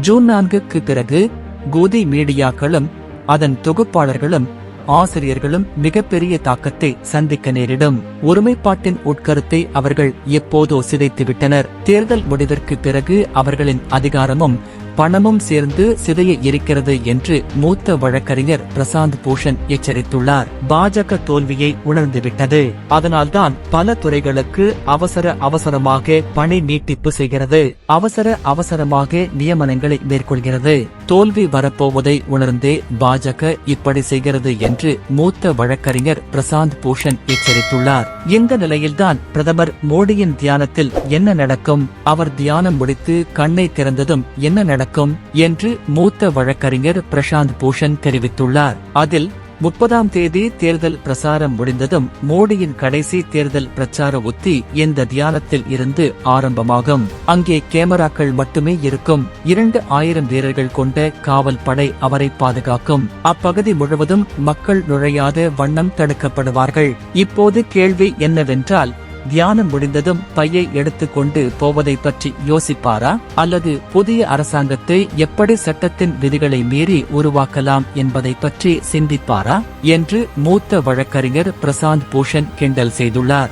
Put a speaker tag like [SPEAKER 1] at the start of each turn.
[SPEAKER 1] June நான்குக்கு பிறகு கோதி மீடியாக்களும் அதன் தொகுப்பாளர்களும் ஆசிரியர்களும் மிகப்பெரிய தாக்கத்தை சந்திக்க நேரிடும். ஒருமைப்பாட்டின் உட்கருத்தை அவர்கள் எப்போதோ சிதைத்துவிட்டனர். தேர்தல் முடிவிற்கு பிறகு அவர்களின் அதிகாரமும் பணமும் சேர்ந்து சிதைய இருக்கிறது என்று மூத்த வழக்கறிஞர் பிரசாந்த் பூஷன் எச்சரித்துள்ளார். பாஜக தோல்வியை உணர்ந்துவிட்டது. அதனால்தான் பல துறைகளுக்கு அவசர அவசரமாக பணி நீட்டிப்பு செய்கிறது. அவசர அவசரமாக நியமனங்களை மேற்கொள்கிறது. தோல்வி வரப்போவதை உணர்ந்தே பாஜக இப்படி செய்கிறது என்று மூத்த வழக்கறிஞர் பிரசாந்த் பூஷன் எச்சரித்துள்ளார். இந்த நிலையில்தான் பிரதமர் மோடியின் தியானத்தில் என்ன நடக்கும்? அவர் தியானம் முடித்து கண்ணை திறந்ததும் என்ன நடக்கும்? என்று மூத்த வழக்கறிஞர் பிரசாந்த் பூஷன் தெரிவித்துள்ளார். அதில் முப்பதாம் தேதி தேர்தல் பிரசாரம் முடிந்ததும் மோடியின் கடைசி தேர்தல் பிரச்சார உத்தி இந்த தியானத்தில் இருந்து ஆரம்பமாகும்? அங்கே கேமராக்கள் மட்டுமே இருக்கும். இரண்டு ஆயிரம் வீரர்கள் கொண்ட காவல் படை அவரை பாதுகாக்கும். அப்பகுதி முழுவதும் மக்கள் நுழையாத வண்ணம் தடுக்கப்படுவார்கள். இப்போது கேள்வி என்னவென்றால் தியானம் முடிந்ததும் பையை எடுத்துக்கொண்டு போவதை பற்றி யோசிப்பாரா? அல்லது புதிய அரசாங்கத்தை எப்படி சட்டத்தின் விதிகளை மீறி உருவாக்கலாம் என்பதை பற்றி சிந்திப்பாரா? என்று மூத்த வழக்கறிஞர் பிரசாந்த் பூஷன் கிண்டல் செய்துள்ளார்.